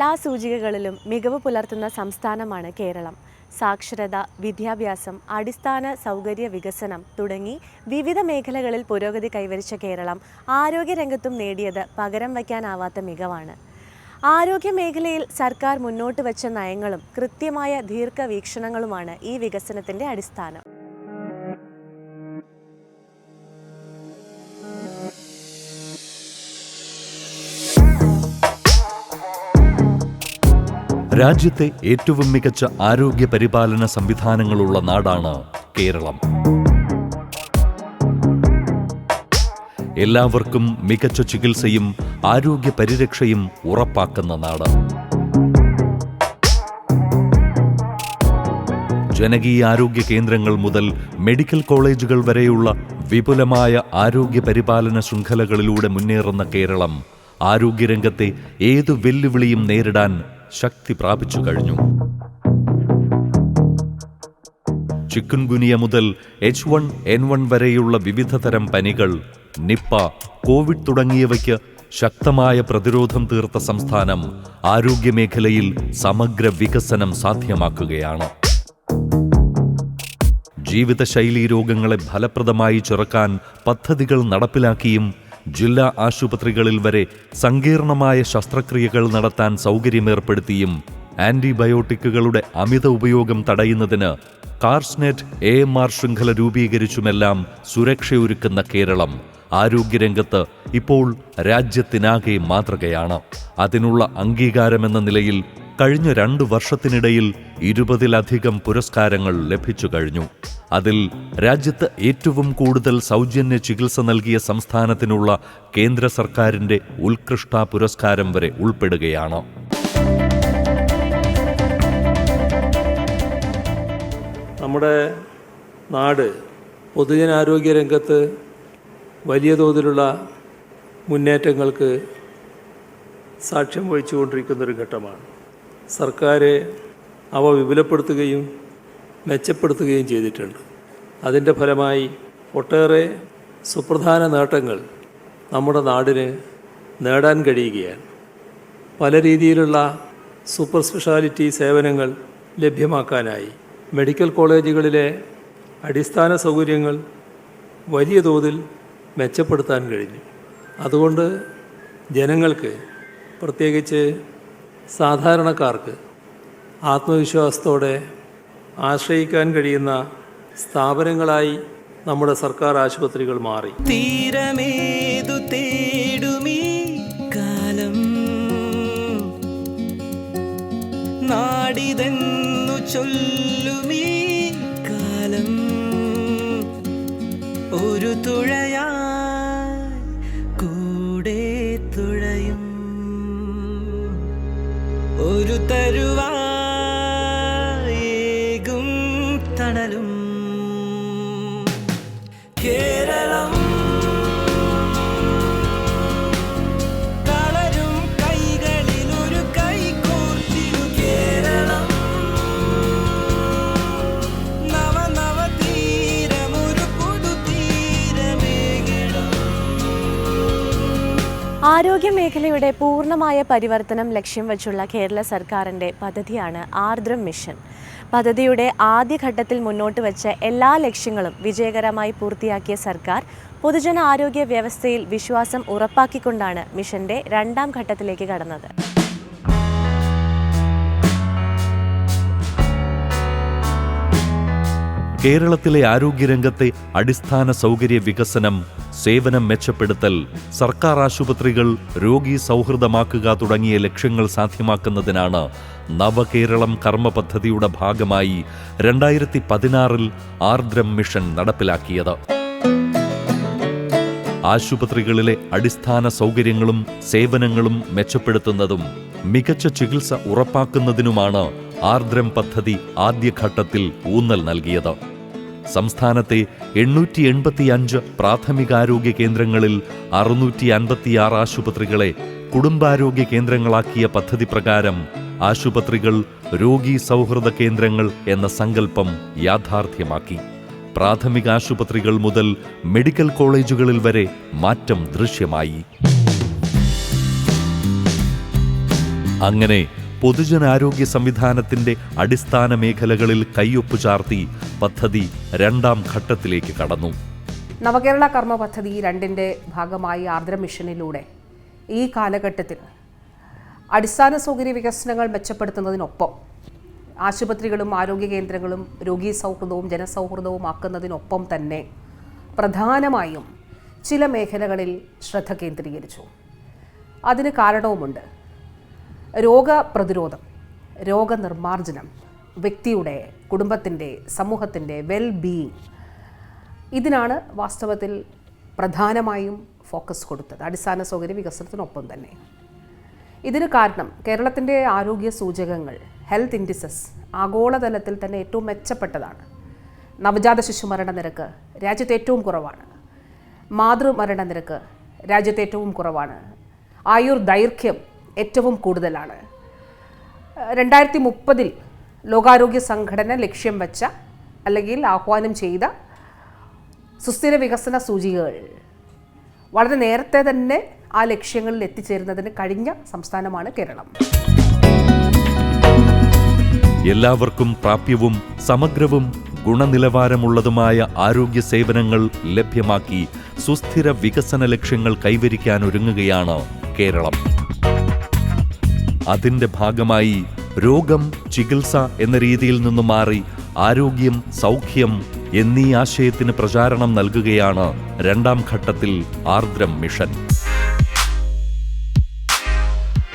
എല്ലാ സൂചികകളിലും മികവ് പുലർത്തുന്ന സംസ്ഥാനമാണ് കേരളം. സാക്ഷരത വിദ്യാഭ്യാസം അടിസ്ഥാന സൗകര്യ വികസനം തുടങ്ങി വിവിധ മേഖലകളിൽ പുരോഗതി കൈവരിച്ച കേരളം ആരോഗ്യരംഗത്തും നേടിയത് പകരം വയ്ക്കാനാവാത്ത മികവാണ്. ആരോഗ്യ മേഖലയിൽ സർക്കാർ മുന്നോട്ട് വച്ച നയങ്ങളും കൃത്യമായ ദീർഘവീക്ഷണങ്ങളുമാണ് ഈ വികസനത്തിന്റെ അടിസ്ഥാനം. രാജ്യത്തെ ഏറ്റവും മികച്ച ആരോഗ്യ പരിപാലന സംവിധാനങ്ങളുള്ള നാടാണ് കേരളം. എല്ലാവർക്കും മികച്ച ചികിത്സയും ആരോഗ്യ പരിരക്ഷയും ഉറപ്പാക്കുന്ന നാട്. ജനകീയ ആരോഗ്യ കേന്ദ്രങ്ങൾ മുതൽ മെഡിക്കൽ കോളേജുകൾ വരെയുള്ള വിപുലമായ ആരോഗ്യ പരിപാലന ശൃംഖലകളിലൂടെ മുന്നേറുന്ന കേരളം ആരോഗ്യരംഗത്തെ ഏതു വെല്ലുവിളിയും നേരിടാൻ ശക്തി പ്രാപിച്ചു കഴിഞ്ഞു. ചിക്കുൻ ഗുനിയ മുതൽ എച്ച് വൺ എൻ വൺ വരെയുള്ള വിവിധ തരം പനികൾ നിപ്പ കോവിഡ് തുടങ്ങിയവയ്ക്ക് ശക്തമായ പ്രതിരോധം തീർത്ത സംസ്ഥാനം ആരോഗ്യമേഖലയിൽ സമഗ്ര വികസനം സാധ്യമാക്കുകയാണ്. ജീവിതശൈലീ രോഗങ്ങളെ ഫലപ്രദമായി ചെറുക്കാൻ പദ്ധതികൾ നടപ്പിലാക്കിയും ജില്ലാ ആശുപത്രികളിൽ വരെ സങ്കീർണമായ ശസ്ത്രക്രിയകൾ നടത്താൻ സൗകര്യമേർപ്പെടുത്തിയും ആന്റിബയോട്ടിക്കുകളുടെ അമിത ഉപയോഗം തടയുന്നതിന് കാർസ്നെറ്റ് എ എം ആർ ശൃംഖല രൂപീകരിച്ചുമെല്ലാം സുരക്ഷയൊരുക്കുന്ന കേരളം. ആരോഗ്യരംഗത്ത് ഇപ്പോൾ രാജ്യത്തിനാകെ മാതൃകയാണ്. അതിനുള്ള അംഗീകാരമെന്ന നിലയിൽ കഴിഞ്ഞ രണ്ടു വർഷത്തിനിടയിൽ ഇരുപതിലധികം പുരസ്കാരങ്ങൾ ലഭിച്ചു കഴിഞ്ഞു. അതിൽ രാജ്യത്ത് ഏറ്റവും കൂടുതൽ സൗജന്യ ചികിത്സ നൽകിയ സംസ്ഥാനത്തിനുള്ള കേന്ദ്ര സർക്കാരിന്റെ ഉത്കൃഷ്ട പുരസ്കാരം വരെ ഉൾപ്പെടുകയാണ്. നമ്മുടെ നാട് പൊതുജനാരോഗ്യ രംഗത്ത് വലിയ തോതിലുള്ള മുന്നേറ്റങ്ങൾക്ക് സാക്ഷ്യം വഹിച്ചുകൊണ്ടിരിക്കുന്നൊരു ഘട്ടമാണ്. സർക്കാർ അവ വിപുലപ്പെടുത്തുകയും മെച്ചപ്പെടുത്തുകയും ചെയ്തിട്ടുണ്ട്. അതിന്റെ ഫലമായി ഒട്ടേറെ സുപ്രധാന നേട്ടങ്ങൾ നമ്മുടെ നാടിന് നേടാൻ കഴിയുകയാണ്. പല രീതിയിലുള്ള സൂപ്പർ സ്പെഷ്യാലിറ്റി സേവനങ്ങൾ ലഭ്യമാക്കാനായി മെഡിക്കൽ കോളേജുകളിലെ അടിസ്ഥാന സൗകര്യങ്ങൾ വലിയ തോതിൽ മെച്ചപ്പെടുത്താൻ കഴിഞ്ഞു. അതുകൊണ്ട് ജനങ്ങൾക്ക് പ്രത്യേകിച്ച് സാധാരണക്കാർക്ക് ആത്മവിശ്വാസത്തോടെ ആശ്രയിക്കാൻ കഴിയുന്ന സ്ഥാപനങ്ങളായി നമ്മുടെ സർക്കാർ ആശുപത്രികൾ മാറി. തീരമേതു തേടുമീ കാലം. നാടിതെന്നു ചൊല്ലുമീ കാലം. ഒരു തുഴയാ ഒരു ആരോഗ്യ മേഖലയുടെ പൂർണമായ പരിവർത്തനം ലക്ഷ്യം വച്ചുള്ള കേരള സർക്കാരിന്റെ പദ്ധതിയാണ് ആർദ്രം മിഷൻ. പദ്ധതിയുടെ ആദ്യഘട്ടത്തിൽ മുന്നോട്ട് വച്ച എല്ലാ ലക്ഷ്യങ്ങളും വിജയകരമായി പൂർത്തിയാക്കിയ സർക്കാർ പൊതുജന ആരോഗ്യ വ്യവസ്ഥയിൽ വിശ്വാസം ഉറപ്പാക്കിക്കൊണ്ടാണ് മിഷന്റെ രണ്ടാം ഘട്ടത്തിലേക്ക് കടന്നത്. കേരളത്തിലെ ആരോഗ്യരംഗത്തെ അടിസ്ഥാന സൗകര്യ വികസനം സേവനം മെച്ചപ്പെടുത്തൽ സർക്കാർ ആശുപത്രികൾ രോഗി സൗഹൃദമാക്കുക തുടങ്ങിയ ലക്ഷ്യങ്ങൾ സാധ്യമാക്കുന്നതിനാണ് നവകേരളം കർമ്മ പദ്ധതിയുടെ ഭാഗമായി രണ്ടായിരത്തി പതിനാറിൽ ആർദ്രം മിഷൻ നടപ്പിലാക്കിയത്. ആശുപത്രികളിലെ അടിസ്ഥാന സൗകര്യങ്ങളും സേവനങ്ങളും മെച്ചപ്പെടുത്തുന്നതും മികച്ച ചികിത്സ ഉറപ്പാക്കുന്നതിനുമാണ് ആർദ്രം പദ്ധതി ആദ്യഘട്ടത്തിൽ ഊന്നൽ നൽകിയത്. സംസ്ഥാനത്തെ എണ്ണൂറ്റി എൺപത്തിയഞ്ച് പ്രാഥമികാരോഗ്യ കേന്ദ്രങ്ങളിൽ അറുന്നൂറ്റി അൻപത്തിയാറ് ആശുപത്രികളെ കുടുംബാരോഗ്യ കേന്ദ്രങ്ങളാക്കിയ പദ്ധതി പ്രകാരം ആശുപത്രികൾ രോഗി സൗഹൃദ കേന്ദ്രങ്ങൾ എന്ന സങ്കല്പം യാഥാർത്ഥ്യമാക്കി. പ്രാഥമിക ആശുപത്രികൾ മുതൽ മെഡിക്കൽ കോളേജുകളിൽ വരെ മാറ്റം ദൃശ്യമായി. അങ്ങനെ പൊതുജനാരോഗ്യ സംവിധാനത്തിന്റെ അടിസ്ഥാന മേഖലകളിൽ കയ്യൊപ്പു ചാർത്തി പദ്ധതി രണ്ടാം ഘട്ടത്തിലേക്ക് കടന്നു. നവകേരള കർമ്മ പദ്ധതി രണ്ടിന്റെ ഭാഗമായി ആർദ്ര മിഷനിലൂടെ ഈ കാലഘട്ടത്തിൽ അടിസ്ഥാന സൗകര്യ വികസനങ്ങൾ മെച്ചപ്പെടുത്തുന്നതിനൊപ്പം ആശുപത്രികളും ആരോഗ്യ കേന്ദ്രങ്ങളും രോഗീ സൗഹൃദവും ജനസൗഹൃദവും ആക്കുന്നതിനൊപ്പം തന്നെ പ്രധാനമായും ചില മേഖലകളിൽ ശ്രദ്ധ കേന്ദ്രീകരിച്ചു. അതിന് കാരണവുമുണ്ട്. രോഗപ്രതിരോധം രോഗനിർമ്മാർജനം വ്യക്തിയുടെ കുടുംബത്തിന്റെ സമൂഹത്തിന്റെ വെൽ ബീയിങ് ഇതിനാണ് വാസ്തവത്തിൽ പ്രധാനമായും ഫോക്കസ് കൊടുത്തത്. അടിസ്ഥാന സൗകര്യ വികസനത്തിനൊപ്പം തന്നെ. ഇതിന് കാരണം കേരളത്തിന്റെ ആരോഗ്യ സൂചകങ്ങൾ ഹെൽത്ത് ഇൻഡിസസ് ആഗോളതലത്തിൽ തന്നെ ഏറ്റവും മെച്ചപ്പെട്ടതാണ്. നവജാത ശിശു മരണ നിരക്ക് രാജ്യത്ത് ഏറ്റവും കുറവാണ്. മാതൃമരണ നിരക്ക് രാജ്യത്ത് ഏറ്റവും കുറവാണ്. ആയുർ ദൈർഘ്യം ഏറ്റവും കൂടുതലാണ്. രണ്ടായിരത്തി മുപ്പതിൽ ലോകാരോഗ്യ സംഘടന ലക്ഷ്യം വച്ച അല്ലെങ്കിൽ ആഹ്വാനം ചെയ്ത സുസ്ഥിര വികസന സൂചികകൾ വളരെ നേരത്തെ തന്നെ ആ ലക്ഷ്യങ്ങളിൽ എത്തിച്ചേരുന്നതിന് കഴിഞ്ഞ സംസ്ഥാനമാണ് കേരളം. എല്ലാവർക്കും പ്രാപ്യവും സമഗ്രവും ഗുണനിലവാരമുള്ളതുമായ ആരോഗ്യ സേവനങ്ങൾ ലഭ്യമാക്കി സുസ്ഥിര വികസന ലക്ഷ്യങ്ങൾ കൈവരിക്കാൻ ഒരുങ്ങുകയാണ് കേരളം. അതിന്റെ ഭാഗമായി രോഗം ചികിത്സ എന്ന രീതിയിൽ നിന്നും മാറി ആരോഗ്യം സൗഖ്യം എന്നീ ആശയത്തിന് പ്രചാരണം നൽകുകയാണ് രണ്ടാം ഘട്ടത്തിൽ ആർദ്രം മിഷൻ.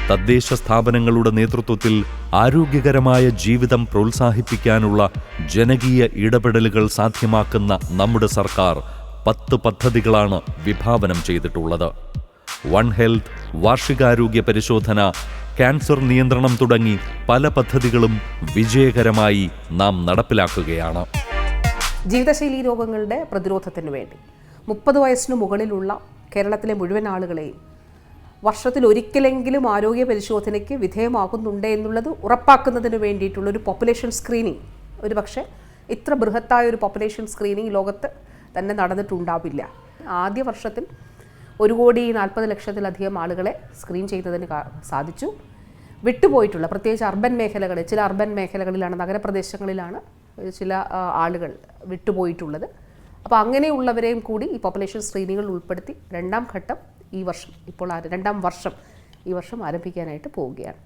തദ്ദേശ സ്ഥാപനങ്ങളുടെ നേതൃത്വത്തിൽ ആരോഗ്യകരമായ ജീവിതം പ്രോത്സാഹിപ്പിക്കാനുള്ള ജനകീയ ഇടപെടലുകൾ സാധ്യമാക്കുന്ന നമ്മുടെ സർക്കാർ പത്ത് പദ്ധതികളാണ് വിഭാവനം ചെയ്തിട്ടുള്ളത്. വൺ ഹെൽത്ത് വാർഷികാരോഗ്യ പരിശോധന ക്യാൻസർ നിയന്ത്രണം തുടങ്ങി പല പദ്ധതികളും വിജയകരമായി നാം നടപ്പിലാക്കുകയാണ്. ജീവിതശൈലി രോഗങ്ങളുടെ പ്രതിരോധത്തിന് വേണ്ടി മുപ്പത് വയസ്സിന് മുകളിലുള്ള കേരളത്തിലെ മുഴുവൻ ആളുകളെയും വർഷത്തിൽ ഒരിക്കലെങ്കിലും ആരോഗ്യ പരിശോധനയ്ക്ക് വിധേയമാകുന്നുണ്ട് എന്നുള്ളത് ഉറപ്പാക്കുന്നതിന് വേണ്ടിയിട്ടുള്ള ഒരു പോപ്പുലേഷൻ സ്ക്രീനിങ് ഒരു പക്ഷേ ഇത്ര ബൃഹത്തായ ഒരു പോപ്പുലേഷൻ സ്ക്രീനിങ് ലോകത്ത് തന്നെ നടന്നിട്ടുണ്ടാവില്ല. ആദ്യ വർഷത്തിൽ ഒരു കോടി നാൽപ്പത് ലക്ഷത്തിലധികം ആളുകളെ സ്ക്രീൻ ചെയ്യുന്നതിന് സാധിച്ചു. വിട്ടുപോയിട്ടുള്ള പ്രത്യേകിച്ച് അർബൻ മേഖലകളിൽ ചില അർബൻ മേഖലകളിലാണ് നഗരപ്രദേശങ്ങളിലാണ് ചില ആളുകൾ വിട്ടുപോയിട്ടുള്ളത്. അപ്പോൾ അങ്ങനെയുള്ളവരെയും കൂടി ഈ പോപ്പുലേഷൻ സ്ക്രീനിങ്ങിൽ ഉൾപ്പെടുത്തി രണ്ടാം ഘട്ടം ഈ വർഷം ഇപ്പോൾ രണ്ടാം വർഷം ഈ വർഷം ആരംഭിക്കാനായിട്ട് പോവുകയാണ്.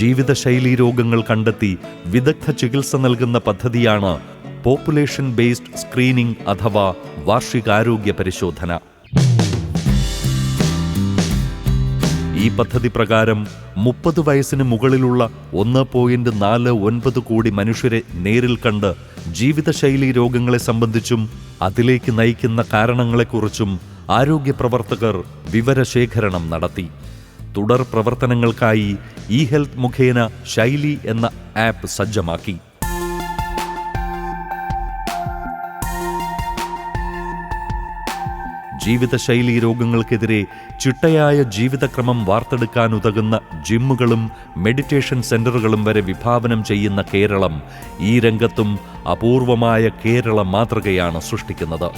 ജീവിതശൈലി രോഗങ്ങൾ കണ്ടെത്തി വിദഗ്ധ ചികിത്സ നൽകുന്ന പദ്ധതിയാണ് പോപ്പുലേഷൻ ബേസ്ഡ് സ്ക്രീനിംഗ് അഥവാ വാർഷികാരോഗ്യ പരിശോധന. ഈ പദ്ധതി പ്രകാരം മുപ്പത് വയസ്സിന് മുകളിലുള്ള ഒന്ന് പോയിന്റ് നാല് ഒൻപത് കോടി മനുഷ്യരെ നേരിൽ കണ്ട് ജീവിതശൈലി രോഗങ്ങളെ സംബന്ധിച്ചും അതിലേക്ക് നയിക്കുന്ന കാരണങ്ങളെക്കുറിച്ചും ആരോഗ്യ പ്രവർത്തകർ വിവരശേഖരണം നടത്തി. തുടർ പ്രവർത്തനങ്ങൾക്കായി ഇ ഹെൽത്ത് മുഖേന ശൈലി എന്ന ആപ്പ് സജ്ജമാക്കി. ജീവിതശൈലീ രോഗങ്ങൾക്കെതിരെ ചിട്ടയായ ജീവിതക്രമം വാർത്തെടുക്കാനുതകുന്ന ജിമ്മുകളും മെഡിറ്റേഷൻ സെന്ററുകളും വരെ വിഭാവനം ചെയ്യുന്ന കേരളം ഈ രംഗത്തും അപൂർവമായ കേരള മാതൃകയാണ് സൃഷ്ടിക്കുന്നത്.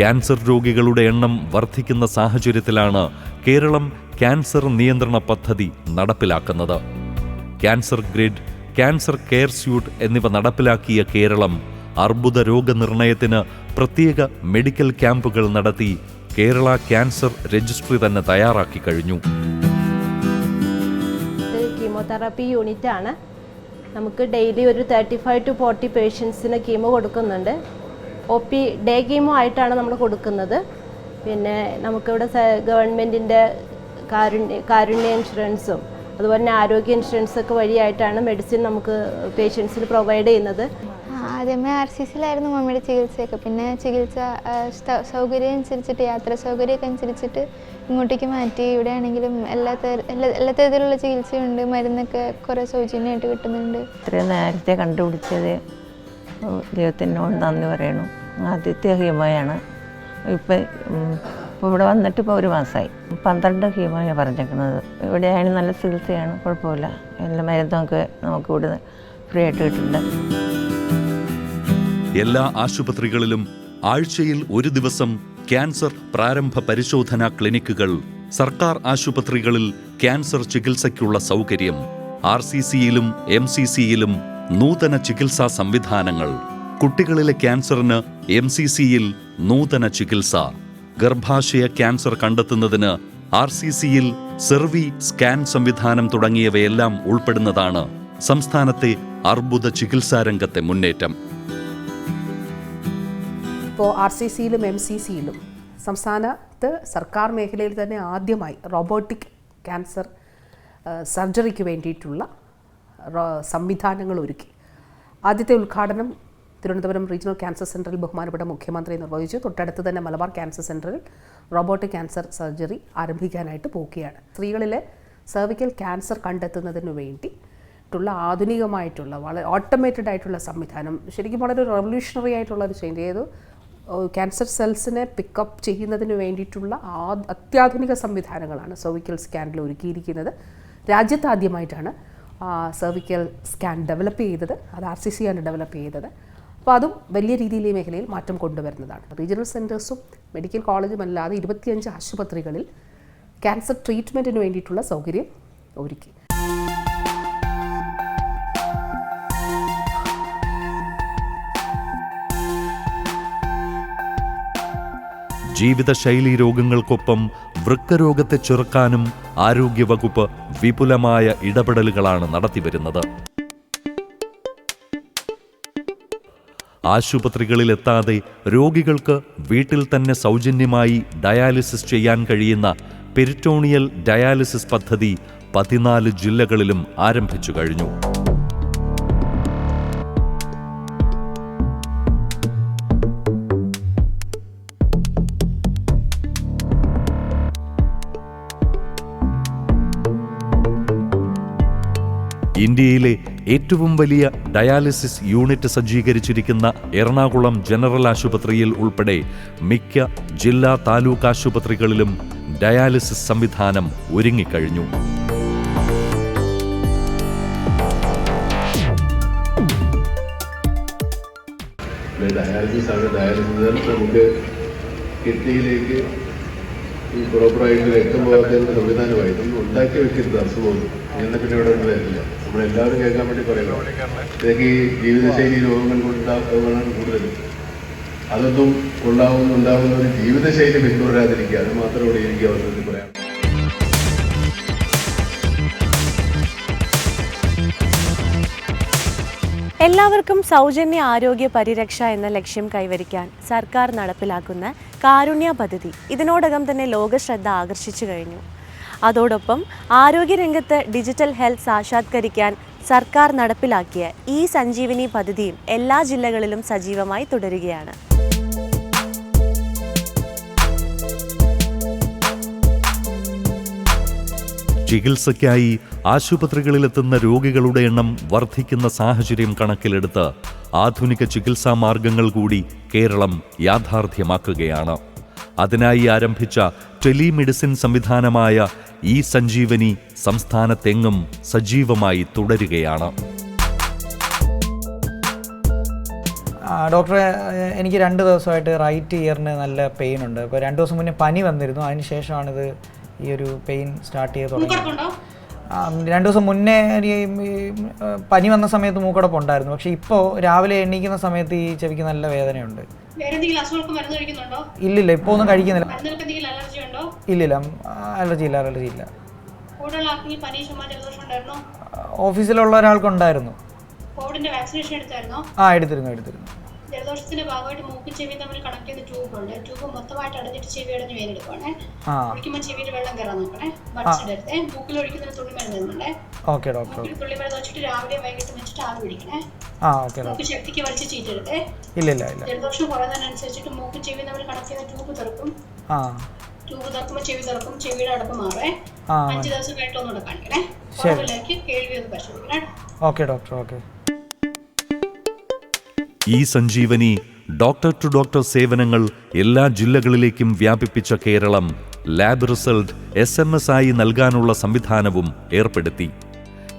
ക്യാൻസർ രോഗികളുടെ എണ്ണം വർദ്ധിക്കുന്ന സാഹചര്യത്തിലാണ് കേരളം ക്യാൻസർ നിയന്ത്രണ പദ്ധതി നടപ്പിലാക്കുന്നത്. Cancer grid cancer care suite എന്നിവ നടപ്പിലാക്കിയ കേരളം അർബുദ രോഗനിർണയത്തിന് പ്രത്യേക മെഡിക്കൽ ക്യാമ്പുകൾ നടത്തി കേരള ക്യാൻസർ രജിസ്ട്രി തന്നെ തയ്യാറാക്കി കഴിഞ്ഞു. കീമോതെറാപ്പി യൂണിറ്റ് ആണ് നമുക്ക് ഡെയിലി ഒരു തേർട്ടി ഫൈവ് ടു ഫോർട്ടി പേഷ്യൻസിന് കീമോ കൊടുക്കുന്നുണ്ട്. ഒ പി ഡേ കീമോ ആയിട്ടാണ് നമ്മൾ കൊടുക്കുന്നത്. പിന്നെ നമുക്കിവിടെ ഗവൺമെന്റിന്റെ കാരുണ്യ കാരുണ്യ ഇൻഷുറൻസും അതുപോലെ തന്നെ ആരോഗ്യ ഇൻഷുറൻസ് ഒക്കെ വഴിയായിട്ടാണ് മെഡിസിൻ നമുക്ക് പേഷ്യൻസിന് പ്രൊവൈഡ് ചെയ്യുന്നത്. ആദ്യമേ ആർ സി സിയിലായിരുന്നു മമ്മിയുടെ ചികിത്സയൊക്കെ. പിന്നെ ചികിത്സ സൗകര്യം അനുസരിച്ചിട്ട് യാത്രാ സൗകര്യമൊക്കെ അനുസരിച്ചിട്ട് ഇങ്ങോട്ടേക്ക് മാറ്റി. ഇവിടെ ആണെങ്കിലും എല്ലാ എല്ലാ എല്ലാ തരത്തിലുള്ള ചികിത്സയുണ്ട്. മരുന്നൊക്കെ കുറേ സൗജന്യമായിട്ട് കിട്ടുന്നുണ്ട്. ഇത്രയും നേരത്തെ കണ്ടുപിടിച്ചത് ദൈവത്തിനോട് നന്ദി പറയണു. ആദ്യത്തെ ഹിമയാണ്. ഇപ്പം ഇപ്പോൾ ഇവിടെ വന്നിട്ട് ഇപ്പോൾ ഒരു മാസമായി. പന്ത്രണ്ട് ഹീമോയാണ് പറഞ്ഞേക്കുന്നത്. ഇവിടെയാണ് നല്ല ചികിത്സയാണ് കുഴപ്പമില്ല. എല്ലാ മരുന്നൊക്കെ നമുക്ക് ഇവിടെ ഫ്രീ ആയിട്ട് കിട്ടുന്നുണ്ട്. എല്ലാ ആശുപത്രികളിലും ആഴ്ചയിൽ ഒരു ദിവസം ക്യാൻസർ പ്രാരംഭ പരിശോധനാ ക്ലിനിക്കുകൾ. സർക്കാർ ആശുപത്രികളിൽ ക്യാൻസർ ചികിത്സയ്ക്കുള്ള സൗകര്യം. ആർ സി സിയിലും എം സി സിയിലും നൂതന ചികിത്സാ സംവിധാനങ്ങൾ. കുട്ടികളിലെ ക്യാൻസറിന് എം സി സിയിൽ നൂതന ചികിത്സ. ഗർഭാശയ ക്യാൻസർ കണ്ടെത്തുന്നതിന് ആർ സി സിയിൽ സെർവി സ്കാൻ സംവിധാനം തുടങ്ങിയവയെല്ലാം ഉൾപ്പെടുന്നതാണ് സംസ്ഥാനത്തെ അർബുദ ചികിത്സാ രംഗത്തെ മുന്നേറ്റം. ഇപ്പോൾ ആർ സി സിയിലും എം സി സിയിലും സംസ്ഥാനത്ത് സർക്കാർ മേഖലയിൽ തന്നെ ആദ്യമായി റോബോട്ടിക് ക്യാൻസർ സർജറിക്ക് വേണ്ടിയിട്ടുള്ള സംവിധാനങ്ങൾ ഒരുക്കി. ആദ്യത്തെ ഉദ്ഘാടനം തിരുവനന്തപുരം റീജിയണൽ ക്യാൻസർ സെന്ററിൽ ബഹുമാനപ്പെട്ട മുഖ്യമന്ത്രി നിർവഹിച്ചു. തൊട്ടടുത്ത് തന്നെ മലബാർ ക്യാൻസർ സെന്ററിൽ റോബോട്ടിക് ക്യാൻസർ സർജറി ആരംഭിക്കാനായിട്ട് പോവുകയാണ്. സ്ത്രീകളിലെ സെർവിക്കൽ ക്യാൻസർ കണ്ടെത്തുന്നതിന് വേണ്ടി ആയിട്ടുള്ള ആധുനികമായിട്ടുള്ള വളരെ ഓട്ടോമേറ്റഡ് ആയിട്ടുള്ള സംവിധാനം ശരിക്കും വളരെ റെവല്യൂഷണറി ആയിട്ടുള്ള ഒരു ചേഞ്ച് ഏത് ക്യാൻസർ സെൽസിനെ പിക്കപ്പ് ചെയ്യുന്നതിന് വേണ്ടിയിട്ടുള്ള അത്യാധുനിക സംവിധാനങ്ങളാണ് സെർവിക്കൽ സ്കാനിൽ ഒരുക്കിയിരിക്കുന്നത്. രാജ്യത്താദ്യമായിട്ടാണ് സെർവിക്കൽ സ്കാൻ ഡെവലപ്പ് ചെയ്തത്. അത് ആർ സി സി ആണ് ഡെവലപ്പ് ചെയ്തത്. അപ്പോൾ അതും വലിയ രീതിയിൽ ഈ മേഖലയിൽ മാറ്റം കൊണ്ടുവരുന്നതാണ്. റീജിയണൽ സെന്റേഴ്സും മെഡിക്കൽ കോളേജും അല്ലാതെ ഇരുപത്തിയഞ്ച് ആശുപത്രികളിൽ ക്യാൻസർ ട്രീറ്റ്മെന്റിന് വേണ്ടിയിട്ടുള്ള സൗകര്യം ഒരുക്കി. ജീവിതശൈലി രോഗങ്ങൾക്കൊപ്പം വൃക്കരോഗത്തെ ചെറുക്കാനും ആരോഗ്യവകുപ്പ് വിപുലമായ ഇടപെടലുകളാണ് നടത്തിവരുന്നത്. ആശുപത്രികളിലെത്താതെ രോഗികൾക്ക് വീട്ടിൽ തന്നെ സൗജന്യമായി ഡയാലിസിസ് ചെയ്യാൻ കഴിയുന്ന പെരിറ്റോണിയൽ ഡയാലിസിസ് പദ്ധതി പതിനാല് ജില്ലകളിലും ആരംഭിച്ചു കഴിഞ്ഞു. ഇന്ത്യയിലെ ഏറ്റവും വലിയ ഡയാലിസിസ് യൂണിറ്റ് സജ്ജീകരിച്ചിരിക്കുന്ന എറണാകുളം ജനറൽ ആശുപത്രിയിൽ ഉൾപ്പെടെ മിക്ക ജില്ലാ താലൂക്ക് ആശുപത്രികളിലും ഡയാലിസിസ് സംവിധാനം ഒരുങ്ങിക്കഴിഞ്ഞു. ഡയാലിസിസ് ഈ പ്രോപ്പറായിട്ട് രക്തം പോകാത്തതിന് സംവിധാനമായി ഉണ്ടാക്കി വെക്കരുത് അസുഖം എന്നെ പിന്നെ ഇവിടെ വരില്ല നമ്മളെല്ലാവരും കേൾക്കാൻ വേണ്ടി പറയുന്നു. ഇതൊക്കെ ഈ ജീവിതശൈലി രോഗങ്ങൾ കൊണ്ടുണ്ടാകുന്ന കൂടുതലും. അതൊന്നും ഉണ്ടാവുന്നുണ്ടാവുന്ന ഒരു ജീവിതശൈലി പിന്തുടരാതിരിക്കുക. അത് മാത്രമേ ഇവിടെ എനിക്ക് അവസരത്തിൽ പറയാം. എല്ലാവർക്കും സൗജന്യ ആരോഗ്യ പരിരക്ഷ എന്ന ലക്ഷ്യം കൈവരിക്കാൻ സർക്കാർ നടപ്പിലാക്കുന്ന കാരുണ്യ പദ്ധതി. ഇതിനോടകം തന്നെ ലോകശ്രദ്ധ ആകർഷിച്ചു കഴിഞ്ഞു. അതോടൊപ്പം ആരോഗ്യരംഗത്ത് ഡിജിറ്റൽ ഹെൽത്ത് സാക്ഷാത്കരിക്കാൻ സർക്കാർ നടപ്പിലാക്കിയ ഈ സഞ്ജീവനി പദ്ധതിയും എല്ലാ ജില്ലകളിലും സജീവമായി തുടരുകയാണ്. ചികിത്സയ്ക്കായി ആശുപത്രികളിലെത്തുന്ന രോഗികളുടെ എണ്ണം വർദ്ധിക്കുന്ന സാഹചര്യം കണക്കിലെടുത്ത് ആധുനിക ചികിത്സാ മാർഗങ്ങൾ കൂടി കേരളം യാഥാർത്ഥ്യമാക്കുകയാണ്. അതിനായി ആരംഭിച്ച ടെലിമെഡിസിൻ സംവിധാനമായ ഇ സഞ്ജീവനി സംസ്ഥാനത്തെങ്ങും സജീവമായി തുടരുകയാണ്. ഡോക്ടറെ എനിക്ക് രണ്ട് ദിവസമായിട്ട് റൈറ്റ് ഇയറിന് നല്ല പെയിൻ ഉണ്ട്. ഇപ്പോൾ രണ്ട് ദിവസം മുന്നേ പനി വന്നിരുന്നു. അതിന് ശേഷമാണിത് ഈ ഒരു പെയിൻ സ്റ്റാർട്ട് ചെയ്ത് തുടങ്ങിയത്. രണ്ട് ദിവസം മുന്നേ ഈ ഈ, പനി വന്ന സമയത്ത് മൂക്കടപ്പ് ഉണ്ടായിരുന്നു. പക്ഷേ ഇപ്പോൾ രാവിലെ എണീക്കുന്ന സമയത്ത് ഈ ചെവിക്ക് നല്ല വേദനയുണ്ട്. ഇല്ലില്ല ഇപ്പൊ ഒന്നും കഴിക്കുന്നില്ല. ഇല്ലില്ല അലർജി ഇല്ല അലർജി ഇല്ല. ഓഫീസിലുള്ള ഒരാൾക്കുണ്ടായിരുന്നു ഉണ്ടായിരുന്നു. ആ എടുത്തിരുന്നു എടുത്തിരുന്നു. ജലദോഷത്തിന്റെ ഭാഗമായിട്ട് മൂക്കും ചെവി തമ്മിൽ കണക്ട് ചെയ്ത ട്യൂബ് ഉണ്ട്. ട്യൂബ് മൊത്തമായിട്ട് അടഞ്ഞിട്ട് ചെവി അടഞ്ഞ് വേദനെടുക്കുവാണേ ആ. ഒഴിക്കുമ്പോൾ ചെവിയിൽ വെള്ളം കയറാൻ നോക്കണേ. ബഡ്സ് മൂക്കിൽ ഒഴിക്കുന്ന തുള്ളി മരുന്ന് തന്നുണ്ടേ ഡോക്ടർ. മൂക്കിൽ തുള്ളി മരുന്ന് വെച്ചിട്ട് രാവിലെ വൈകിട്ട് വെച്ചിട്ട് ആവി പിടിക്കണേ. ആ ഓക്കെ ഡോക്ടർ. മൂക്ക് ശക്തിക്ക് വലിച്ച് ചീറ്റരുതേ. ഇല്ല ഇല്ല ജലദോഷം കുറയുന്നതിനനുസരിച്ചിട്ട് മൂക്കും ചെവി തമ്മിൽ കണക്ട് ചെയ്ത ട്യൂബ് തുറക്കും. ആ. ട്യൂബ് തുറക്കുമ്പോൾ ചെവി തുറക്കും. ചെവിയുടെ അടപ്പ് മാറേ. അഞ്ച് ദിവസം കഴിഞ്ഞിട്ട് ഒന്നുകൂടെ കാണിക്കണേ. കേൾവി ഒന്ന് പരിശോധിക്കണേ. Okay doctor okay. ഈ സഞ്ജീവനി ഡോക്ടർ ടു ഡോക്ടർ സേവനങ്ങൾ എല്ലാ ജില്ലകളിലേക്കും വ്യാപിപ്പിച്ച Keralam lab result S M S ആയി നൽകാനുള്ള സംവിധാനവും ഏർപ്പെടുത്തി.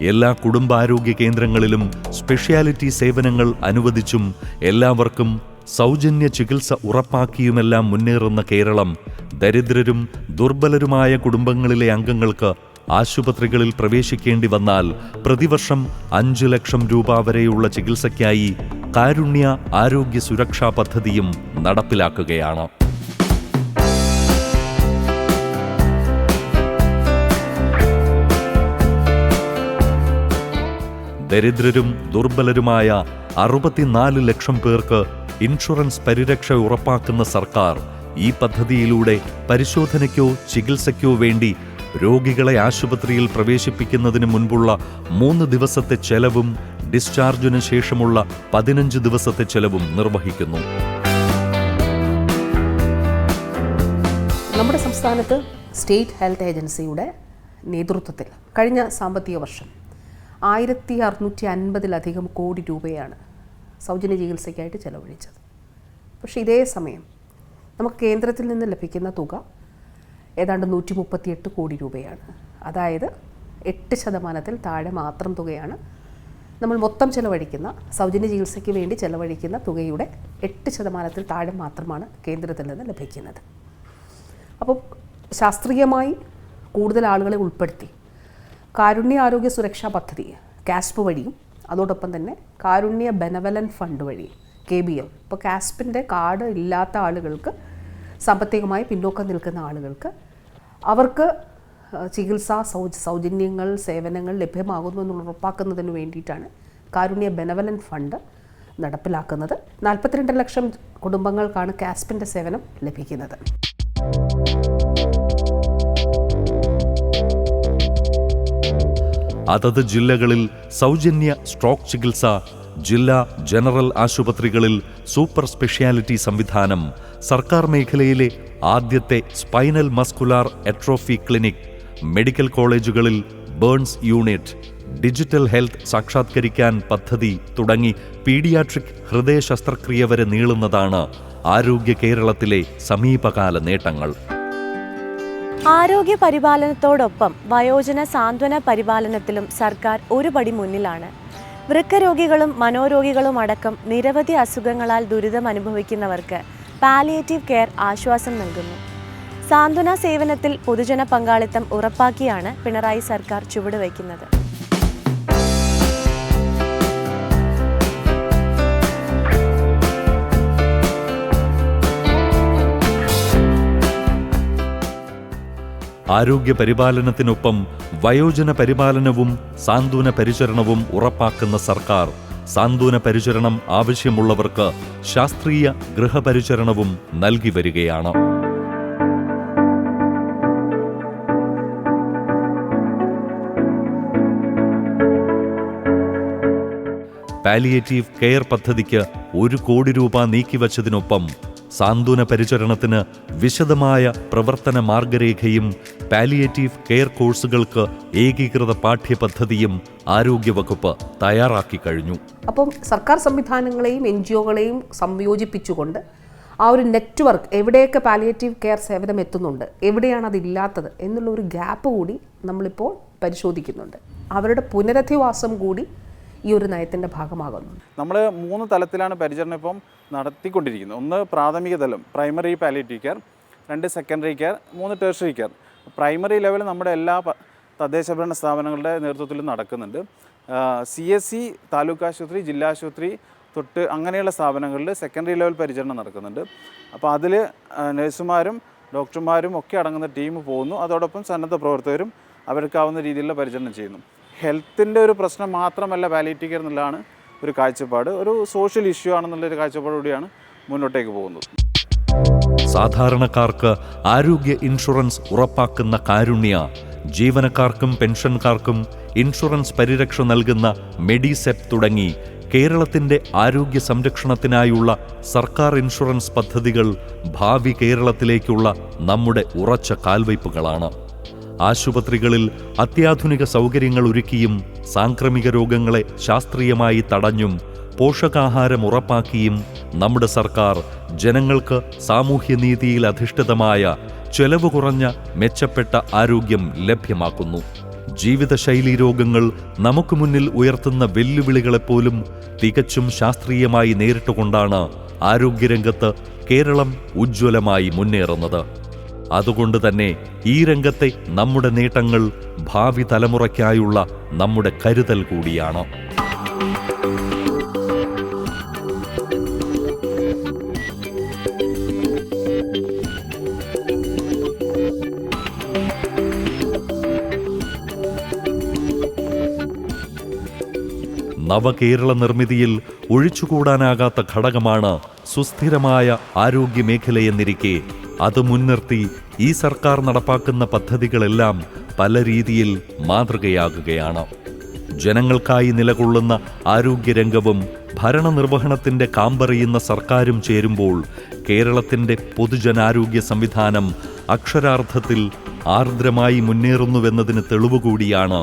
എല്ലാ കുടുംബാരോഗ്യ കേന്ദ്രങ്ങളിലും സ്പെഷ്യാലിറ്റി സേവനങ്ങൾ അനുവദിച്ചും എല്ലാവർക്കും സൗജന്യ ചികിത്സ ഉറപ്പാക്കിയുമെല്ലാം മുന്നേറുന്ന കേരളം ദരിദ്രരും ദുർബലരുമായ കുടുംബങ്ങളിലെ അംഗങ്ങൾക്ക് ആശുപത്രികളിൽ പ്രവേശിക്കേണ്ടി വന്നാൽ പ്രതിവർഷം അഞ്ച് ലക്ഷം രൂപ വരെയുള്ള ചികിത്സയ്ക്കായി കാരുണ്യ ആരോഗ്യ സുരക്ഷാ പദ്ധതിയും നടപ്പിലാക്കുകയാണ്. ദരിദ്രരും ദുർബലരുമായ അറുപത്തിനാല് ലക്ഷം പേർക്ക് ഇൻഷുറൻസ് പരിരക്ഷ ഉറപ്പാക്കുന്ന സർക്കാർ ഈ പദ്ധതിയിലൂടെ പരിശോധനയ്ക്കോ ചികിത്സയ്ക്കോ വേണ്ടി രോഗികളെ ആശുപത്രിയിൽ പ്രവേശിപ്പിക്കുന്നതിന് മുൻപുള്ള മൂന്ന് ദിവസത്തെ ചെലവും ഡിസ്ചാർജിന് ശേഷമുള്ള പതിനഞ്ച് ദിവസത്തെ ചെലവും നിർവഹിക്കുന്നു. നമ്മുടെ സംസ്ഥാനത്ത് സ്റ്റേറ്റ് ഹെൽത്ത് ഏജൻസിയുടെ നേതൃത്വത്തിൽ കഴിഞ്ഞ സാമ്പത്തിക വർഷം ആയിരത്തി അറുന്നൂറ്റി അൻപതിലധികം കോടി രൂപയാണ് സൗജന്യ ചികിത്സയ്ക്കായിട്ട് ചെലവഴിച്ചത്. പക്ഷേ ഇതേ സമയം നമുക്ക് കേന്ദ്രത്തിൽ നിന്ന് ലഭിക്കുന്ന തുക ഏതാണ്ട് നൂറ്റി മുപ്പത്തിയെട്ട് കോടി രൂപയാണ്. അതായത് എട്ട് ശതമാനത്തിൽ താഴെ മാത്രം തുകയാണ് നമ്മൾ മൊത്തം ചെലവഴിക്കുന്ന സൗജന്യ ചികിത്സയ്ക്ക് വേണ്ടി ചെലവഴിക്കുന്ന തുകയുടെ എട്ട് ശതമാനത്തിൽ താഴെ മാത്രമാണ് കേന്ദ്രത്തിൽ നിന്ന് ലഭിക്കുന്നത്. അപ്പോൾ ശാസ്ത്രീയമായി കൂടുതൽ ആളുകളെ ഉൾപ്പെടുത്തി കാരുണ്യ ആരോഗ്യ സുരക്ഷാ പദ്ധതി കാസ്പ് വഴിയും അതോടൊപ്പം തന്നെ കാരുണ്യ ബെനവലൻ ഫണ്ട് വഴി കെ ബി എം ഇപ്പോൾ കാസ്പിന്റെ കാർഡ് ഇല്ലാത്ത ആളുകൾക്ക് സാമ്പത്തികമായി പിന്നോക്കം നിൽക്കുന്ന ആളുകൾക്ക് അവർക്ക് ചികിത്സ സൗ സൗജന്യങ്ങൾ സേവനങ്ങൾ ലഭ്യമാകുന്നു എന്നുള്ള ഉറപ്പാക്കുന്നതിന് വേണ്ടിയിട്ടാണ് കാരുണ്യ ബെനവലൻ ഫണ്ട് നടപ്പിലാക്കുന്നത്. നാൽപ്പത്തിരണ്ട് ലക്ഷം കുടുംബങ്ങൾക്കാണ് കാസ്പിന്റെ സേവനം ലഭിക്കുന്നത്. അതത് ജില്ലകളിൽ സൗജന്യ സ്ട്രോക്ക് ചികിത്സ ജില്ലാ ജനറൽ ആശുപത്രികളിൽ സൂപ്പർ സ്പെഷ്യാലിറ്റി സംവിധാനം സർക്കാർ മേഖലയിലെ ആദ്യത്തെ spinal muscular atrophy clinic medical കോളേജുകളിൽ ബേൺസ് യൂണിറ്റ് ഡിജിറ്റൽ ഹെൽത്ത് സാക്ഷാത്കരിക്കാൻ പദ്ധതി തുടങ്ങി പീഡിയാട്രിക് ഹൃദയ ശസ്ത്രക്രിയ വരെ നീളുന്നതാണ് ആരോഗ്യ കേരളത്തിലെ സമീപകാല നേട്ടങ്ങൾ. ആരോഗ്യ പരിപാലനത്തോടൊപ്പം വയോജന സാന്ത്വന പരിപാലനത്തിലും സർക്കാർ ഒരുപടി മുന്നിലാണ്. വൃക്കരോഗികളും മനോരോഗികളും അടക്കം നിരവധി അസുഖങ്ങളാൽ ദുരിതം അനുഭവിക്കുന്നവർക്ക് പാലിയേറ്റീവ് കെയർ ആശ്വാസം നൽകുന്നു. സാന്ത്വന സേവനത്തിൽ പൊതുജന പങ്കാളിത്തം ഉറപ്പാക്കിയാണ് പിണറായി സർക്കാർ ചുവടുവയ്ക്കുന്നത്. ആരോഗ്യ പരിപാലനത്തിനൊപ്പം വയോജന പരിപാലനവും സാന്ത്വന പരിചരണവും ഉറപ്പാക്കുന്ന സർക്കാർ സാന്ത്വന പരിചരണം ആവശ്യമുള്ളവർക്ക് ശാസ്ത്രീയ ഗൃഹപരിചരണവും നൽകി വരികയാണ്. പാലിയേറ്റീവ് കെയർ പദ്ധതിക്ക് ഒരു കോടി രൂപ നീക്കിവച്ചതിനൊപ്പം സാന്ത്വന പരിചരണത്തിന് വിശദമായ പ്രവർത്തന മാർഗരേഖയും പാലിയേറ്റീവ് കെയർ കോഴ്സുകൾക്ക് ഏകീകൃത പാഠ്യപദ്ധതിയും ആരോഗ്യവകുപ്പ് തയ്യാറാക്കി കഴിഞ്ഞു. അപ്പം സർക്കാർ സംവിധാനങ്ങളെയും എൻ ജി ഒകളെയും സംയോജിപ്പിച്ചുകൊണ്ട് ആ ഒരു നെറ്റ്വർക്ക് എവിടെയൊക്കെ പാലിയേറ്റീവ് കെയർ സേവനം എത്തുന്നുണ്ട് എവിടെയാണ് അതില്ലാത്തത് എന്നുള്ള ഒരു ഗ്യാപ്പ് കൂടി നമ്മളിപ്പോൾ പരിശോധിക്കുന്നുണ്ട്. അവരുടെ പുനരധിവാസം കൂടി ഈ ഒരു നയത്തിന്റെ ഭാഗമാകുന്നു. നമ്മൾ മൂന്ന് തലത്തിലാണ് പരിചരണം ഇപ്പം നടത്തിക്കൊണ്ടിരിക്കുന്നത്. ഒന്ന് പ്രാഥമിക തലം പ്രൈമറി പാലിയേറ്റീവ് കെയർ രണ്ട് സെക്കൻഡറി കെയർ മൂന്ന് ടേഴ്സറി കെയർ പ്രൈമറി ലെവൽ നമ്മുടെ എല്ലാ തദ്ദേശ തദ്ദേശഭരണ സ്ഥാപനങ്ങളുടെ നേതൃത്വത്തിൽ നടക്കുന്നുണ്ട്. സി എസ് സി താലൂക്ക് ആശുപത്രി ജില്ലാ ആശുപത്രി തൊട്ട് അങ്ങനെയുള്ള സ്ഥാപനങ്ങളിൽ സെക്കൻഡറി ലെവൽ പരിചരണം നടക്കുന്നുണ്ട്. അപ്പോൾ അതിൽ നഴ്സുമാരും ഡോക്ടർമാരും ഒക്കെ അടങ്ങുന്ന ടീം പോകുന്നു. അതോടൊപ്പം സന്നദ്ധ പ്രവർത്തകരും അവർക്കാവുന്ന രീതിയിലുള്ള പരിചരണം ചെയ്യുന്നു. ഹെൽത്തിന്റെ ഒരു പ്രശ്നം മാത്രമല്ല പാലിയേറ്റീവ് കെയർ എന്നുള്ളതാണ് ഒരു കാഴ്ചപ്പാട്. ഒരു സോഷ്യൽ ഇഷ്യൂ ആണെന്നുള്ളൊരു കൂടിയാണ് മുന്നോട്ടേക്ക് പോകുന്നത്. സാധാരണക്കാർക്ക് ആരോഗ്യ ഇൻഷുറൻസ് ഉറപ്പാക്കുന്ന കാരുണ്യ ജീവനക്കാർക്കും പെൻഷൻകാർക്കും ഇൻഷുറൻസ് പരിരക്ഷ നൽകുന്ന മെഡിസെപ് തുടങ്ങി കേരളത്തിന്റെ ആരോഗ്യ സംരക്ഷണത്തിനായുള്ള സർക്കാർ ഇൻഷുറൻസ് പദ്ധതികൾ ഭാവി കേരളത്തിലേക്കുള്ള നമ്മുടെ ഉറച്ച കാൽവയ്പുകളാണ്. ആശുപത്രികളിൽ അത്യാധുനിക സൗകര്യങ്ങൾ ഒരുക്കിയും സാംക്രമിക രോഗങ്ങളെ ശാസ്ത്രീയമായി തടഞ്ഞും പോഷകാഹാരം ഉറപ്പാക്കിയും നമ്മുടെ സർക്കാർ ജനങ്ങൾക്ക് സാമൂഹ്യനീതിയിൽ അധിഷ്ഠിതമായ ചെലവ് കുറഞ്ഞ മെച്ചപ്പെട്ട ആരോഗ്യം ലഭ്യമാക്കുന്നു. ജീവിതശൈലീ രോഗങ്ങൾ നമുക്ക് മുന്നിൽ ഉയർത്തുന്ന വെല്ലുവിളികളെപ്പോലും തികച്ചും ശാസ്ത്രീയമായി നേരിട്ടുകൊണ്ടാണ് ആരോഗ്യരംഗത്ത് കേരളം ഉജ്ജ്വലമായി മുന്നേറുന്നത്. അതുകൊണ്ട് തന്നെ ഈ രംഗത്തെ നമ്മുടെ നേട്ടങ്ങൾ ഭാവി തലമുറയ്ക്കായുള്ള നമ്മുടെ കരുതൽ കൂടിയാണ്? നവകേരള നിർമ്മിതിയിൽ ഒഴിച്ചുകൂടാനാകാത്ത ഘടകമാണ് സുസ്ഥിരമായ ആരോഗ്യമേഖലയെന്നിരിക്കെ അത് മുൻനിർത്തി ഈ സർക്കാർ നടപ്പാക്കുന്ന പദ്ധതികളെല്ലാം പല രീതിയിൽ മാതൃകയാകുകയാണ്. ജനങ്ങൾക്കായി നിലകൊള്ളുന്ന ആരോഗ്യരംഗവും ഭരണനിർവഹണത്തിന്റെ കാമ്പറിയുന്ന സർക്കാരും ചേരുമ്പോൾ കേരളത്തിന്റെ പൊതുജനാരോഗ്യ സംവിധാനം അക്ഷരാർത്ഥത്തിൽ ആർദ്രമായി മുന്നേറുന്നുവെന്നതിന് തെളിവുകൂടിയാണ്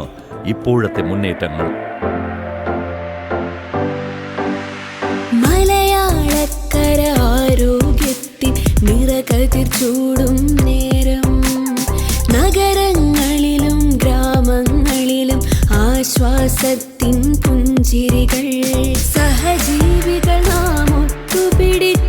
ഇപ്പോഴത്തെ മുന്നേറ്റങ്ങൾ. നിറകതിർ ചൂടും നേരം. നഗരങ്ങളിലും ഗ്രാമങ്ങളിലും ആശ്വാസത്തിൻ പുഞ്ചിരികൾ. സഹജീവികൾ നാം ഒത്തുപിടിച്ചോരതിജീവന